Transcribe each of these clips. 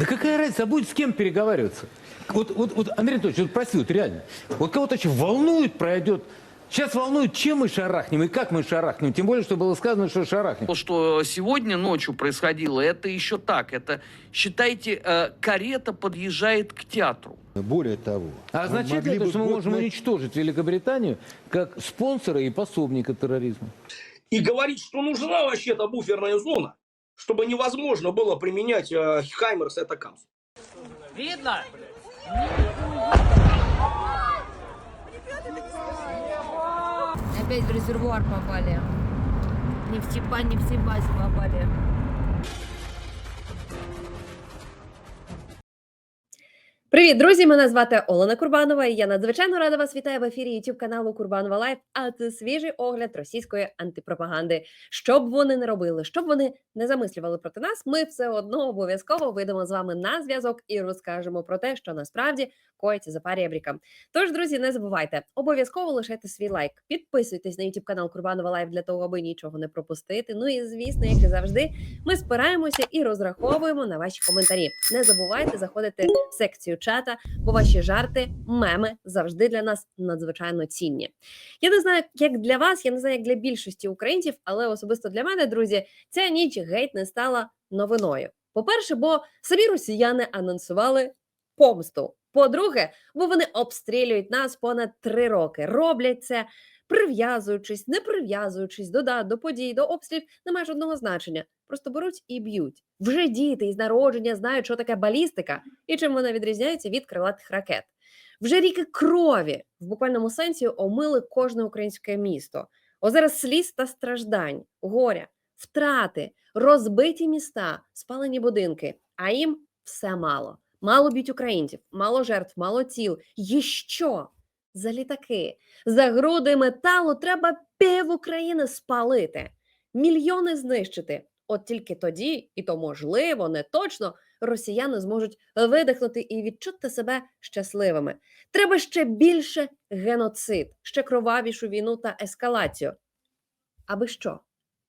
Да какая разница, а будет с кем переговариваться? Вот, вот, вот Андрей Анатольевич, вот прости, вот реально. Вот кого-то очень волнует, пройдет. Сейчас волнует, чем мы шарахнем и как мы шарахнем. Тем более, что было сказано, что шарахнем. То, что сегодня ночью происходило, это еще так. Это, считайте, э, карета подъезжает к театру. Более того, А означает ли это, что мы год можем уничтожить Великобританию как спонсора и пособника терроризма? и говорить, что нужна вообще-то буферная зона, чтобы невозможно было применять э, Хаймерс это Камс. Видно? Опять в резервуар попали. Не в Типа, не в Сибасе попали. Привіт, друзі! Мене звати Олена Курбанова. і Я надзвичайно рада вас вітаю в ефірі youtube каналу Курбанова Лайф. А це свіжий огляд російської антипропаганди. Що б вони не робили, що б вони не замислювали проти нас, ми все одно обов'язково вийдемо з вами на зв'язок і розкажемо про те, що насправді коїться за парєбріка. Тож, друзі, не забувайте обов'язково лишайте свій лайк, підписуйтесь на youtube канал Курбанова Лайф для того, аби нічого не пропустити. Ну і звісно, як і завжди, ми спираємося і розраховуємо на ваші коментарі. Не забувайте заходити в секцію чата, бо ваші жарти, меми завжди для нас надзвичайно цінні. Я не знаю, як для вас, я не знаю, як для більшості українців, але особисто для мене, друзі, ця ніч геть не стала новиною. По-перше, бо самі росіяни анонсували помсту. По-друге, бо вони обстрілюють нас понад три роки. Роблять це прив'язуючись, не прив'язуючись до дат, до подій, до обстрілів, немає жодного значення. Просто беруть і б'ють. Вже діти із народження знають, що таке балістика і чим вона відрізняється від крилатих ракет. Вже ріки крові в буквальному сенсі омили кожне українське місто. Озера сліз та страждань, горя, втрати, розбиті міста, спалені будинки. А їм все мало. Мало б'ють українців, мало жертв, мало тіл. І що? За літаки, за груди металу треба пів України спалити, мільйони знищити. От тільки тоді, і то можливо, не точно, росіяни зможуть видихнути і відчути себе щасливими. Треба ще більше геноцид, ще кровавішу війну та ескалацію. Аби що?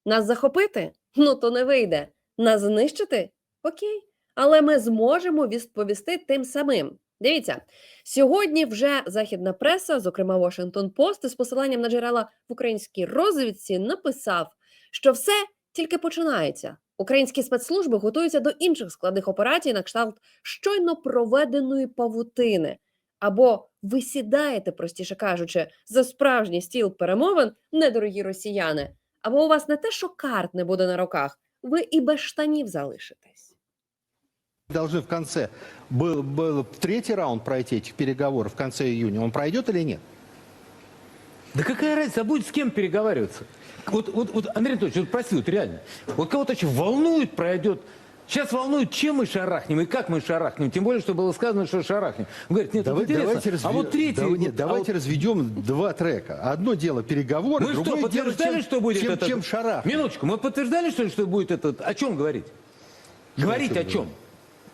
Нас захопити? Ну то не вийде. Нас знищити? Окей. Але ми зможемо відповісти тим самим. Дивіться, сьогодні вже західна преса, зокрема Washington Post, з посиланням на джерела в українській розвідці, написав, що все тільки починається. Українські спецслужби готуються до інших складних операцій на кшталт щойно проведеної павутини. Або ви сідаєте, простіше кажучи, за справжній стіл перемовин, недорогі росіяни, або у вас не те, що карт не буде на руках, ви і без штанів залишитесь. должны в конце, был, был третий раунд пройти этих переговоров в конце июня, он пройдет или нет? Да какая разница, а будет с кем переговариваться? Вот, вот, вот Андрей Анатольевич, вот прости, вот реально. Вот кого-то очень волнует, пройдет. Сейчас волнует, чем мы шарахнем и как мы шарахнем. Тем более, что было сказано, что шарахнем. Он говорит, нет, Давай- интересно. давайте а разве- вот третий... да- нет, а давайте вот- разведем два трека. Одно дело переговоры, Мы что, другое дело, подтверждали, чем, что будет чем, этот... чем шарах. Минуточку, мы подтверждали, что ли, что будет этот... О чем говорить? говорить о чем чем?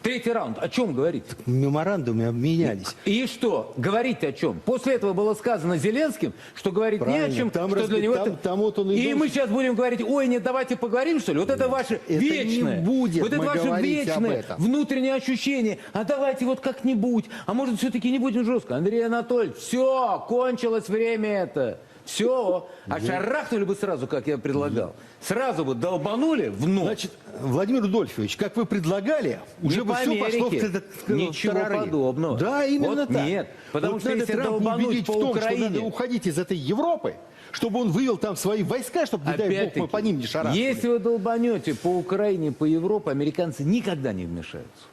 Третий раунд, о чем говорить? Меморандумы обменялись. И что? Говорить о чем? После этого было сказано Зеленским, что говорить не о Правильно. чем, Там что раз- для него там- это- там вот он и И должен- мы сейчас будем говорить, ой, нет, давайте поговорим, что ли? Вот это ваше не вечное. будет вот это мы ваше говорить об вечное этом. внутреннее ощущение. А давайте вот как-нибудь. А может, все-таки не будем жестко. Андрей Анатольевич, все, кончилось время это. Все. А шарахнули бы сразу, как я предлагал. Сразу бы долбанули в нос. Значит, Владимир Рудольфович, как вы предлагали, уже Не бы по все пошло в, Америке. т- т- Ничего в тарары. подобного. Да, именно Вот так. нет, потому Вот что надо если Трампа долбануть убедить по в том, Украине- что надо уходить из этой Европы, чтобы он вывел там свои войска, чтобы, не дай бог, Опять-таки, мы по ним не шарахнули. если вы долбанете по Украине, по Европе, американцы никогда не вмешаются.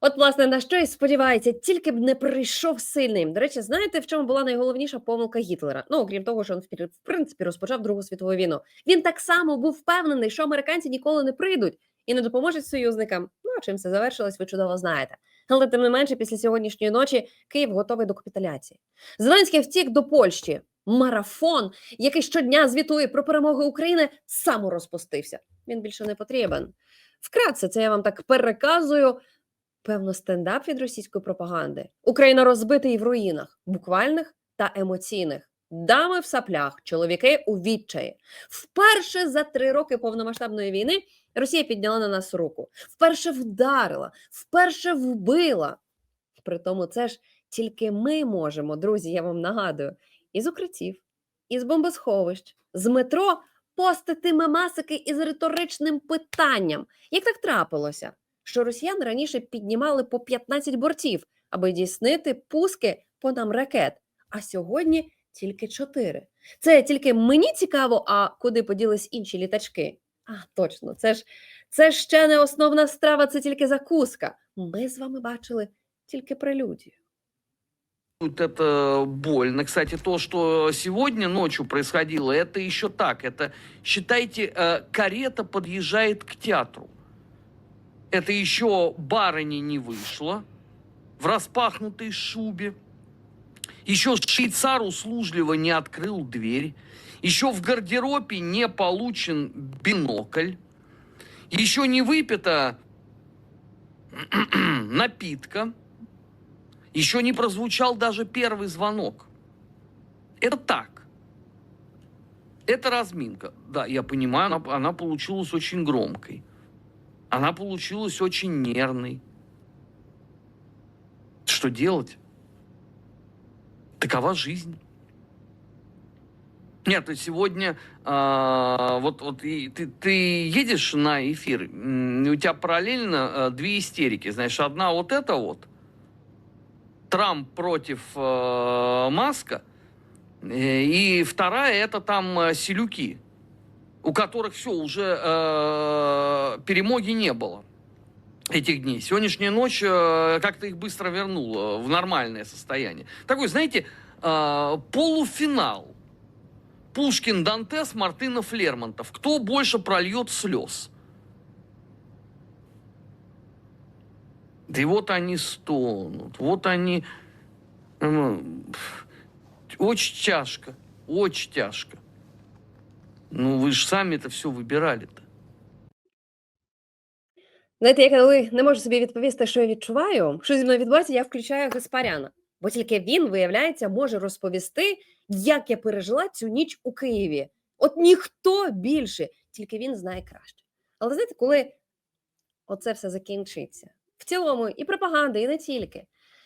От, власне, на що і сподівається, тільки б не прийшов сильний. До речі, знаєте, в чому була найголовніша помилка Гітлера? Ну, окрім того, що він в принципі розпочав Другу світову війну. Він так само був впевнений, що американці ніколи не прийдуть і не допоможуть союзникам. Ну а чим це завершилось, ви чудово знаєте. Але тим не менше, після сьогоднішньої ночі Київ готовий до капітуляції. Зеленський втік до Польщі. Марафон, який щодня звітує про перемогу України, саморозпустився. Він більше не потрібен. Вкратце, це я вам так переказую. Певно, стендап від російської пропаганди. Україна розбита і в руїнах, буквальних та емоційних. Дами в саплях, чоловіки у відчаї. Вперше за три роки повномасштабної війни Росія підняла на нас руку, вперше вдарила, вперше вбила. При тому це ж тільки ми можемо, друзі, я вам нагадую, із укриттів, із бомбосховищ, з метро постити мемасики із риторичним питанням. Як так трапилося, що росіян раніше піднімали по 15 бортів, аби дійснити пуски по нам ракет, а сьогодні тільки 4. Це тільки мені цікаво, а куди поділись інші літачки? А, точно, це ж це ж ще не основна страва, це тільки закуска. Ми з вами бачили тільки прелюдію. Вот это больно. Кстати, то, что сегодня ночью происходило, это еще так. Это, считайте, э, карета подъезжает к театру. Это еще барыня не вышла в распахнутой шубе. Еще швейцар услужливо не открыл дверь. Еще в гардеробе не получен бинокль. Еще не выпито напитка. Еще не прозвучал даже первый звонок. Это так. Это разминка. Да, я понимаю, она, она получилась очень громкой. Она получилась очень нервной. Что делать? Такова жизнь. Нет, то есть сегодня а, вот, вот и ты, ты едешь на эфир, у тебя параллельно а, две истерики. Знаешь, одна вот эта вот, Трамп против э, Маска, э, и вторая это там э, селюки, у которых все уже э, перемоги не было этих дней. Сегодняшняя ночь э, как-то их быстро вернула в нормальное состояние. Такой, знаете, э, полуфинал. Пушкин, Дантес, Мартынов, Лермонтов. Кто больше прольет слез? Да и вот они стонут, вот они... пф, Очень тяжко, очень тяжко. Ну, вы же сами это все выбирали-то. Знаєте, я коли не можу собі відповісти, що я відчуваю, що зі мною відбувається, я включаю Гаспаряна. Бо тільки він, виявляється, може розповісти, як я пережила цю ніч у Києві. От ніхто більше, тільки він знає краще. Але знаєте, коли оце все закінчиться, в цілому і пропаганда, і не тільки.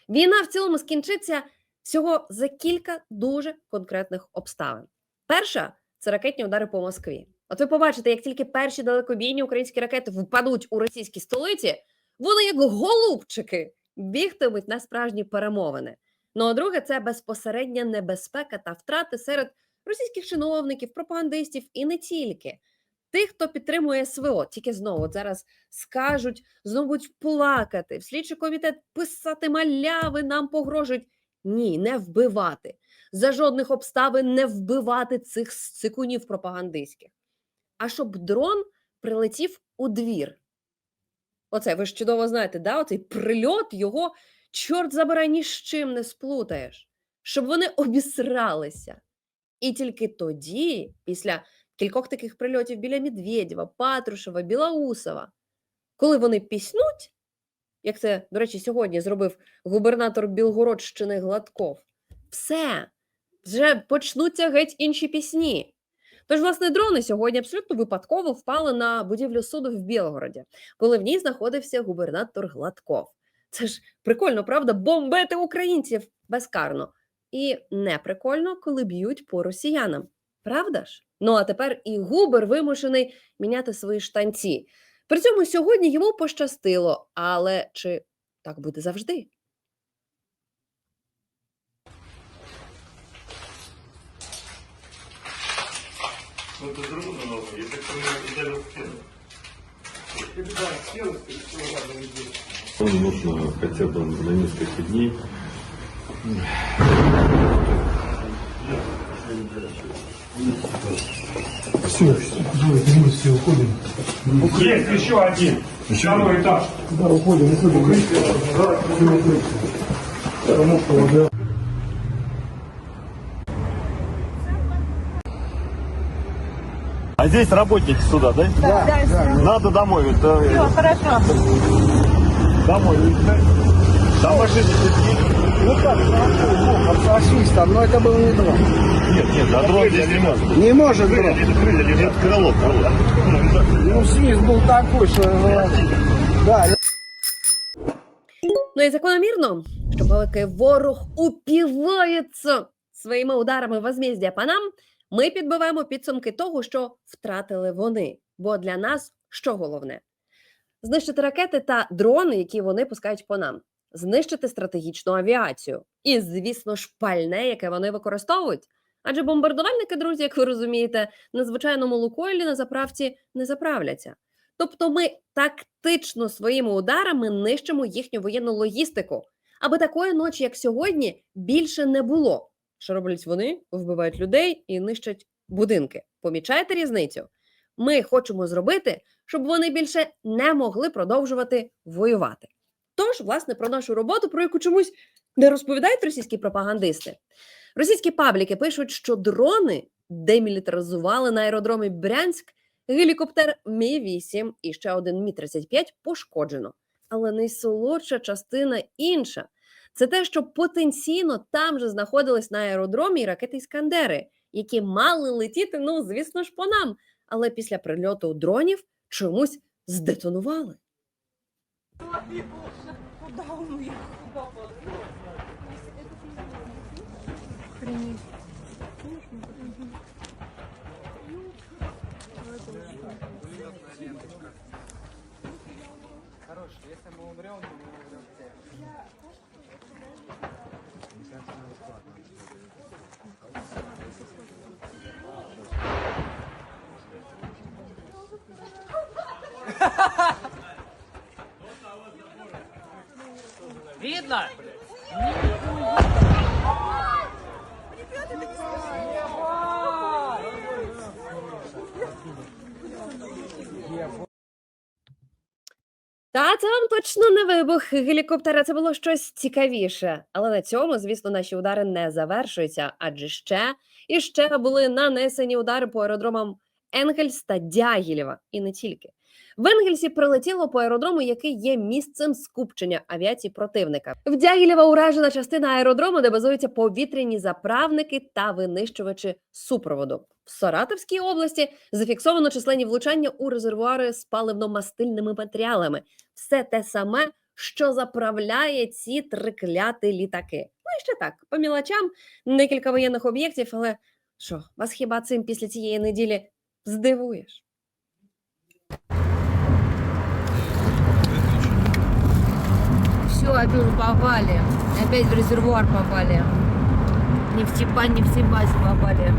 Війна в цілому скінчиться всього за кілька дуже конкретних обставин. Перша це ракетні удари по Москві. От ви побачите, як тільки перші далекобійні українські ракети впадуть у російській столиці, вони як голубчики бігтимуть на справжні перемовини. Ну а друге, це безпосередня небезпека та втрати серед російських чиновників, пропагандистів і не тільки. Тих, хто підтримує СВО, тільки знову зараз скажуть, знову плакати, в слідчий комітет писати маляви, нам погрожують. Ні, не вбивати. За жодних обставин не вбивати цих цикунів пропагандистських. А щоб дрон прилетів у двір. Оце ви ж чудово знаєте, да? оцей прильот його, чорт забирай, ні з чим не сплутаєш. Щоб вони обісралися. І тільки тоді, після кількох таких прильотів біля Медведєва, Патрушева, Білоусова, коли вони піснуть, як це, до речі, сьогодні зробив губернатор Білгородщини Гладков, все, вже почнуться геть інші пісні. Тож, власне, дрони сьогодні абсолютно випадково впали на будівлю суду в Білгороді, коли в ній знаходився губернатор Гладков. Це ж прикольно, правда, бомбити українців безкарно. І не прикольно, коли б'ють по росіянам. Правда ж? Ну а тепер і Губер вимушений міняти свої штанці. При цьому сьогодні йому пощастило, але чи так буде завжди? Ну, это трудно новое. Я так понимаю, ударил в стену. Он нужно хотя бы на несколько дней. Все, все, уходим. Есть еще один. Второй этаж. Да, уходим, уходим. Уходим. Потому что вода. А здесь работники суда, да? Да, да. Надо домой. Это, Все, хорошо. Домой. Там машины есть. Ну как, боком со свистом, но это был не дрон. Нет, нет, а дрон здесь не может быть. Не может дрон. Крылья, крылья лежат, крыло, крыло. Ну, лежат. Ну, свист был такой, что... э, Да, Ну і закономірно, що поки ворог упівається своїми ударами возмездя по нам, ми підбиваємо підсумки того, що втратили вони. Бо для нас що головне? Знищити ракети та дрони, які вони пускають по нам, знищити стратегічну авіацію і, звісно ж, пальне, яке вони використовують. Адже бомбардувальники, друзі, як ви розумієте, на звичайному лукойлі на заправці не заправляться. Тобто ми тактично своїми ударами нищимо їхню воєнну логістику, аби такої ночі, як сьогодні, більше не було. Що роблять вони? Вбивають людей і нищать будинки. Помічаєте різницю? Ми хочемо зробити, щоб вони більше не могли продовжувати воювати. Тож, власне, про нашу роботу, про яку чомусь не розповідають російські пропагандисти. Російські пабліки пишуть, що дрони демілітаризували на аеродромі Брянськ Гелікоптер Мі-8 і ще один Мі-35 пошкоджено. Але найсолодша частина інша. Це те, що потенційно там же знаходились на аеродромі ракети Іскандери, які мали летіти, ну, звісно ж, по нам. Але після прильоту дронів чомусь здетонували. Та це вам точно не вибух гелікоптера, це було щось цікавіше. Але на цьому, звісно, наші удари не завершуються, адже ще і ще були нанесені удари по аеродромам Енгельс та Дягілєва, і не тільки. В Енгельсі прилетіло по аеродрому, який є місцем скупчення авіації противника. В Дягілєва уражена частина аеродрому, де базуються повітряні заправники та винищувачі супроводу. В Саратовській області зафіксовано численні влучання у резервуари з паливно-мастильними матеріалами. Все те саме, що заправляє ці трикляті літаки. Ну і ще так, по мілочам, декілька воєнних об'єктів, але що, вас хіба цим після цієї неділі здивуєш? Все, опять попали. Опять в резервуар попали. Нефтепа, нефтебазе попали.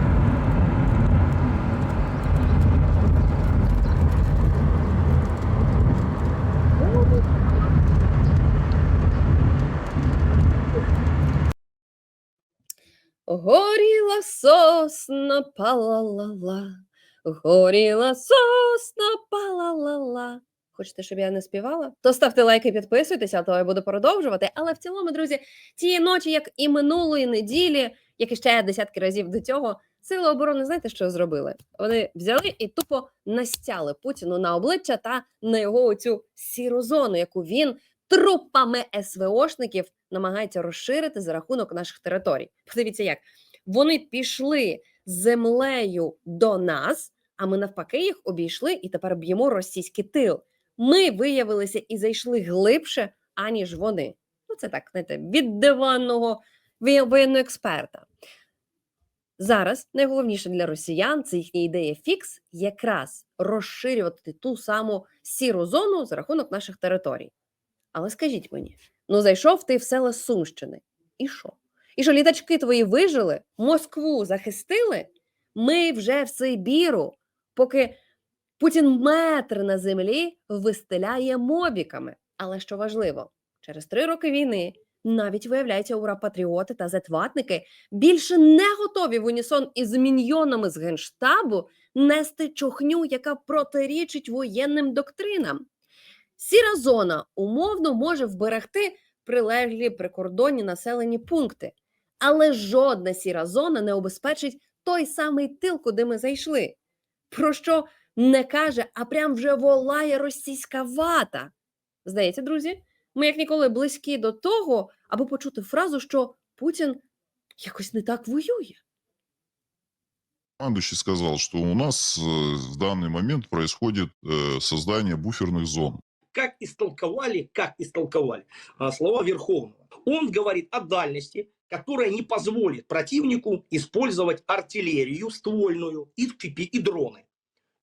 Горіла сосна, палалала, горіла сосна, палалала. Хочете, щоб я не співала? То ставте лайки, підписуйтесь, а то я буду продовжувати. Але в цілому, друзі, тієї ночі, як і минулої неділі, як і ще десятки разів до цього, сили оборони, знаєте, що зробили? Вони взяли і тупо настяли Путіну на обличчя та на його оцю сіру зону, яку він трупами СВОшників намагається розширити за рахунок наших територій. Подивіться, як вони пішли землею до нас, а ми навпаки їх обійшли і тепер б'ємо російський тил. Ми виявилися і зайшли глибше, аніж вони. Ну, це так, знаєте, від диванного воєнного експерта. Зараз найголовніше для росіян це їхня ідея фікс якраз розширювати ту саму сіру зону за рахунок наших територій. Але скажіть мені, ну зайшов ти в села Сумщини. І що? І що літачки твої вижили, Москву захистили? Ми вже в Сибіру, поки Путін метр на землі вистеляє мобіками. Але що важливо, через три роки війни навіть виявляється, ура-патріоти та зетватники більше не готові в унісон із міньйонами з генштабу нести чохню, яка протирічить воєнним доктринам. Сіра зона умовно може вберегти прилеглі прикордонні населені пункти, але жодна сіра зона не обезпечить той самий тил, куди ми зайшли. Про що не каже, а прям вже волає російська вата. Здається, друзі, ми як ніколи близькі до того, аби аби почути фразу, що Путін якось не так воює. Командующий сказал, что у нас э, в данный момент происходит э, создание буферных зон. Как истолковали, как истолковали а, слова Верховного. Он говорит о дальности, которая не позволит противнику использовать артиллерию ствольную и, и, и дроны.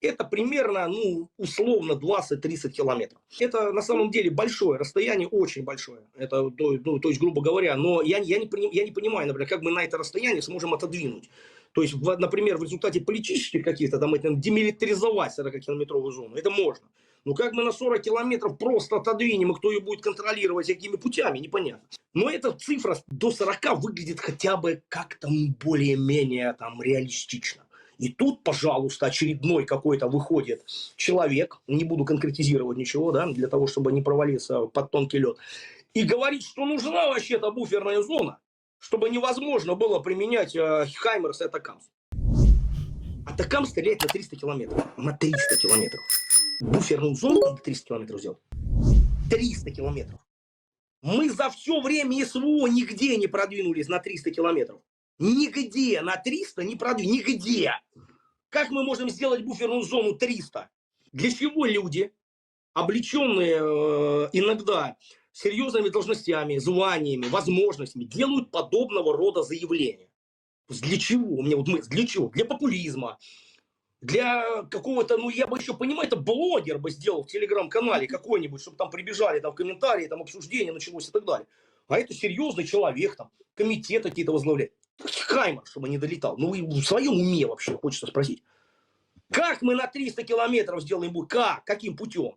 Это примерно, ну, условно 20-30 километров. Это на самом деле большое расстояние, очень большое. Это, то, ну, то есть, грубо говоря, но я, я, не, я не понимаю, например, как мы на это расстояние сможем отодвинуть. То есть, например, в результате политических каких-то там, это, демилитаризовать 40-километровую зону. Это можно. Но как мы на 40 километров просто отодвинем, и кто ее будет контролировать, какими путями, непонятно. Но эта цифра до 40 выглядит хотя бы как-то более-менее там реалистично. И тут, пожалуйста, очередной какой-то выходит человек, не буду конкретизировать ничего, да, для того, чтобы не провалиться под тонкий лед, и говорит, что нужна вообще-то буферная зона, чтобы невозможно было применять э, Хаймерс и Атакамс. Атакам стреляет на 300 километров. На 300 километров. Буферную зону надо 300 километров сделать. 300 километров. Мы за все время СВО нигде не продвинулись на 300 километров. Нигде на 300 не продвинулись. Нигде. Как мы можем сделать буферную зону 300? Для чего люди, облеченные э, иногда серьезными должностями, званиями, возможностями, делают подобного рода заявления? Для чего? У меня вот мысль, для чего? Для популизма, для какого-то, ну я бы еще понимаю, это блогер бы сделал в телеграм-канале какой-нибудь, чтобы там прибежали там комментарии, там обсуждение началось и так далее. А это серьезный человек, там, комитеты какие-то возглавляет. Хаймер, чтобы не долетал. Ну, вы в своем уме вообще, хочется спросить. Как мы на 300 километров сделаем бой? Как? Каким путем?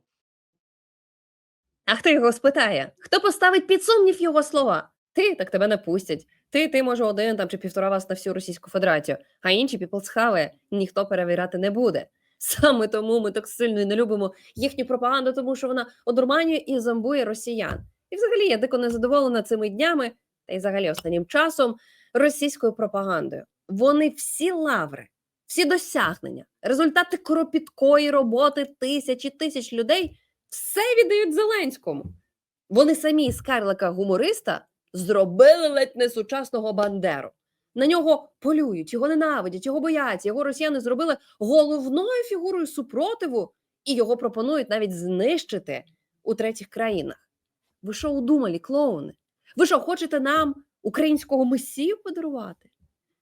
А хто його спитає? Хто поставить під сумнів його слова? Ти, так тебе не пустять. Ти, ти, може, один там чи півтора вас на всю Російську Федерацію, а інші піплсхаве ніхто перевіряти не буде. Саме тому ми так сильно і не любимо їхню пропаганду, тому що вона одурманює і зомбує росіян. І взагалі я дико незадоволена цими днями, та й взагалі останнім часом російською пропагандою. Вони всі лаври, всі досягнення, результати кропіткої роботи тисяч і тисяч людей все віддають Зеленському. Вони самі з Карлика гумориста зробили ледь не сучасного Бандеру. На нього полюють, його ненавидять, його бояться. Його росіяни зробили головною фігурою супротиву і його пропонують навіть знищити у третіх країнах. Ви що удумали, клоуни? Ви що хочете нам українського месію подарувати?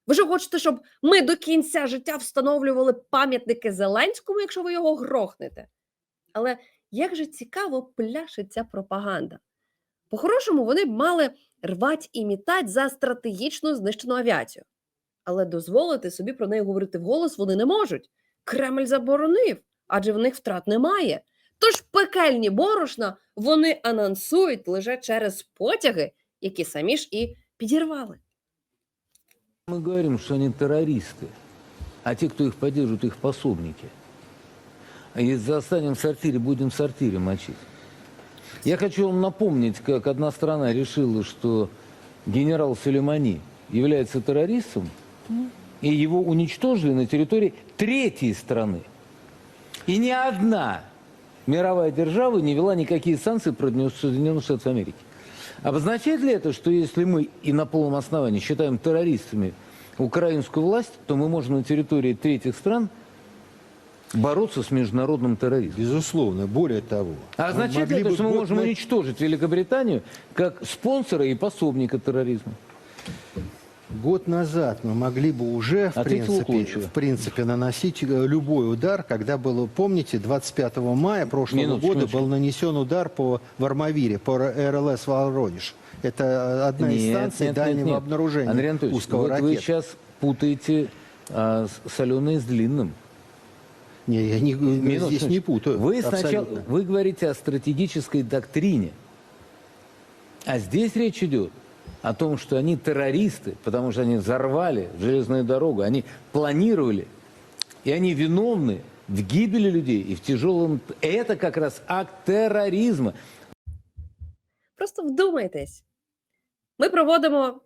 Ви що хочете, щоб ми до кінця життя встановлювали пам'ятники Зеленському, якщо ви його грохнете? Але як же цікаво пляше ця пропаганда. По-хорошому, вони б мали рвать і мітать за стратегічно знищену авіацію. Але дозволити собі про неї говорити вголос вони не можуть. Кремль заборонив, адже в них втрат немає. Тож пекельні борошна вони анонсують лише через потяги, які самі ж і підірвали. Мы говорим, что они террористы, а те, кто их поддерживает, их пособники. А если застанем в сортире, будем в сортире мочить. Я хочу вам напомнить, как одна страна решила, что генерал Сулеймани является террористом, и его уничтожили на территории третьей страны. И ни одна мировая держава не вела никакие санкции против Соединенных Штатов Америки. Обозначает ли это, что если мы и на полном основании считаем террористами украинскую власть, то мы можем на территории третьих стран бороться с международным терроризмом? Безусловно. Более того. А означает ли это, что мы можем на- уничтожить Великобританию как спонсора и пособника терроризма? Год назад мы могли бы уже, в Ответил принципе, в принципе, наносить э, любой удар, когда было, помните, 25 мая прошлого Минуточку, года минуточку. был нанесен удар по Вармавире, по РЛС Воронеж. Это э, одна из станций дальнего обнаружения Андрей Анатольевич, узкого вот вы ракет. сейчас путаете а, соленое с длинным. Не, я не, Минуточку, здесь не путаю. Вы сначала вы говорите о стратегической доктрине, а здесь речь идет о том, что они террористы, потому что они взорвали железную дорогу, они планировали, и они виновны в гибели людей и в тяжелом... Это как раз акт терроризма. Просто вдумайтесь. Ми проводимо.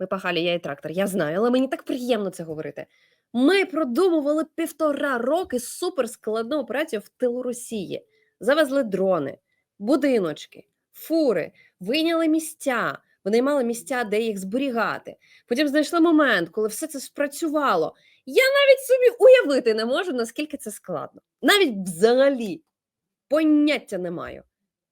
Ми пахалі, я і трактор, я знаю, але мені так приємно це говорити. Ми продумували півтора роки суперскладну операцію в тилу Росії. Завезли дрони, будиночки, фури, вийняли місця, винаймали місця, де їх зберігати. Потім знайшли момент, коли все це спрацювало. Я навіть собі уявити не можу, наскільки це складно. Навіть взагалі поняття не маю.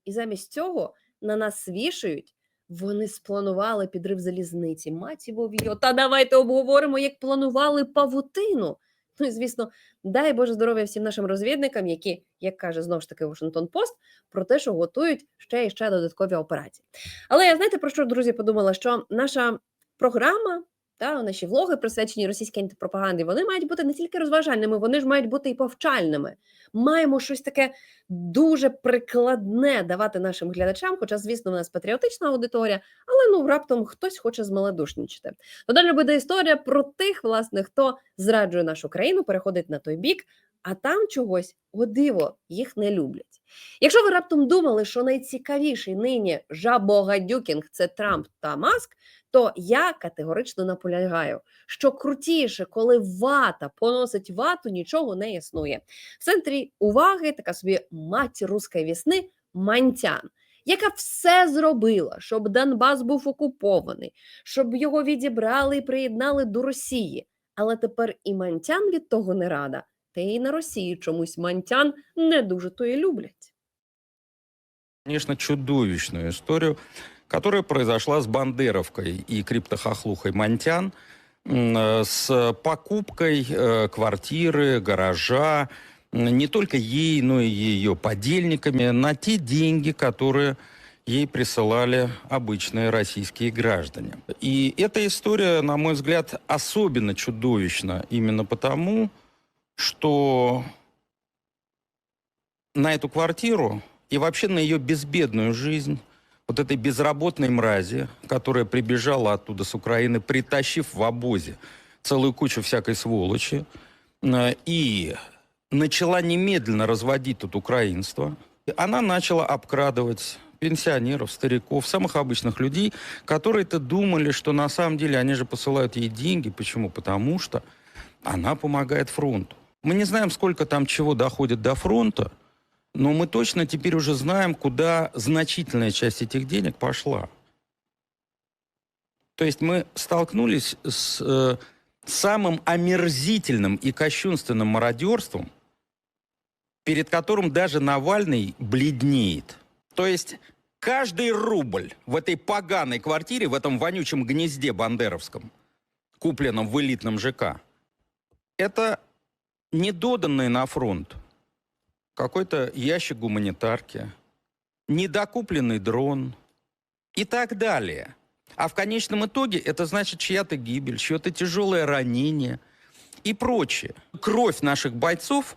І замість цього на нас вішають. Вони спланували підрив залізниці. Маті вов'йо. Та давайте обговоримо, як планували павутину. Ну і звісно, дай Боже здоров'я всім нашим розвідникам, які, як каже знову ж таки Вашингтон Пост, про те, що готують ще і ще додаткові операції. Але я знаєте про що, друзі, подумала, що наша програма. Та наші влоги присвячені російській антипропаганді, вони мають бути не тільки розважальними, вони ж мають бути і повчальними. Маємо щось таке дуже прикладне давати нашим глядачам. Хоча, звісно, в нас патріотична аудиторія, але ну раптом хтось хоче змалодушнічити. То далі буде історія про тих, власне, хто зраджує нашу країну, переходить на той бік, а там чогось, о диво, їх не люблять. Якщо ви раптом думали, що найцікавіший нині жабогадюкінг це Трамп та Маск, то я категорично наполягаю, що крутіше, коли вата поносить вату, нічого не існує. В центрі уваги така собі мать руської вісни Мантян, яка все зробила, щоб Донбас був окупований, щоб його відібрали і приєднали до Росії. Але тепер і Мантян від того не рада, та й на Росії чомусь Мантян не дуже то і люблять. конечно, чудовищную историю, которая произошла с Бандеровкой и криптохохлухой Монтян м, э, с покупкой э, квартиры, гаража, м, не только ей, но и ее подельниками на те деньги, которые ей присылали обычные российские граждане. И эта история, на мой взгляд, особенно чудовищна именно потому, что на эту квартиру и вообще на ее безбедную жизнь вот этой безработной мрази, которая прибежала оттуда с Украины, притащив в обозе целую кучу всякой сволочи, э, и начала немедленно разводить тут украинство, она начала обкрадывать пенсионеров, стариков, самых обычных людей, которые-то думали, что на самом деле они же посылают ей деньги. Почему? Потому что она помогает фронту. Мы не знаем, сколько там чего доходит до фронта, но мы точно теперь уже знаем, куда значительная часть этих денег пошла. То есть мы столкнулись с э, самым омерзительным и кощунственным мародерством, перед которым даже Навальный бледнеет. То есть каждый рубль в этой поганой квартире, в этом вонючем гнезде бандеровском, купленном в элитном ЖК, это недоданные на фронт какой-то ящик гуманитарки, недокупленный дрон и так далее. А в конечном итоге это значит чья-то гибель, чье-то тяжелое ранение и прочее. Кровь наших бойцов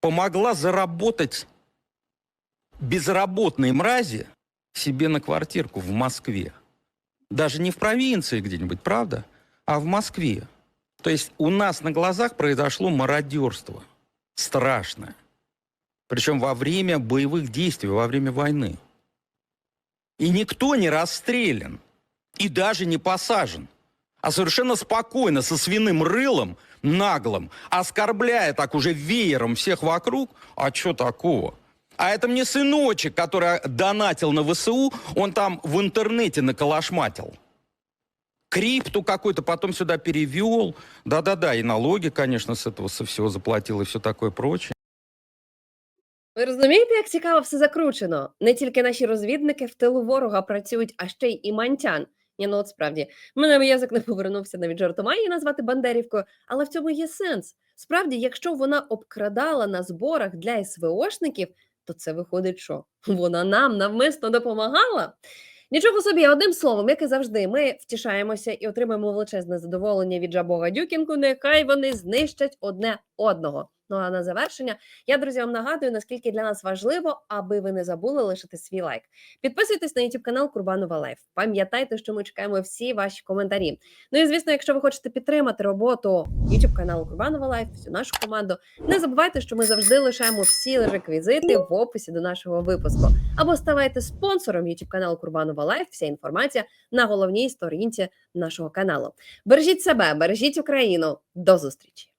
помогла заработать безработной мрази себе на квартирку в Москве. Даже не в провинции где-нибудь, правда? А в Москве. То есть у нас на глазах произошло мародерство. Страшное. Причем во время боевых действий, во время войны. И никто не расстрелян. И даже не посажен. А совершенно спокойно, со свиным рылом, наглым, оскорбляя так уже веером всех вокруг. А что такого? А это мне сыночек, который донатил на ВСУ, он там в интернете наколошматил. Крипту какой-то потом сюда перевел. Да-да-да, и налоги, конечно, с этого со всего заплатил и все такое прочее. Ви розумієте, як цікаво все закручено? Не тільки наші розвідники в тилу ворога працюють, а ще й імантян. Ні, ну от справді, мене язик не повернувся навіть жартома її назвати Бандерівкою, але в цьому є сенс. Справді, якщо вона обкрадала на зборах для СВОшників, то це виходить, що вона нам навмисно допомагала. Нічого собі, одним словом, як і завжди, ми втішаємося і отримаємо величезне задоволення від жабога Дюкінгу. Нехай вони знищать одне одного. Ну а на завершення я, друзі, вам нагадую, наскільки для нас важливо, аби ви не забули лишити свій лайк. Підписуйтесь на YouTube канал Курбанова Лайф. Пам'ятайте, що ми чекаємо всі ваші коментарі. Ну і звісно, якщо ви хочете підтримати роботу YouTube каналу Курбанова Лайф, всю нашу команду, не забувайте, що ми завжди лишаємо всі реквізити в описі до нашого випуску. Або ставайте спонсором YouTube каналу Курбанова Лайф. Вся інформація на головній сторінці нашого каналу. Бережіть себе, бережіть Україну. До зустрічі!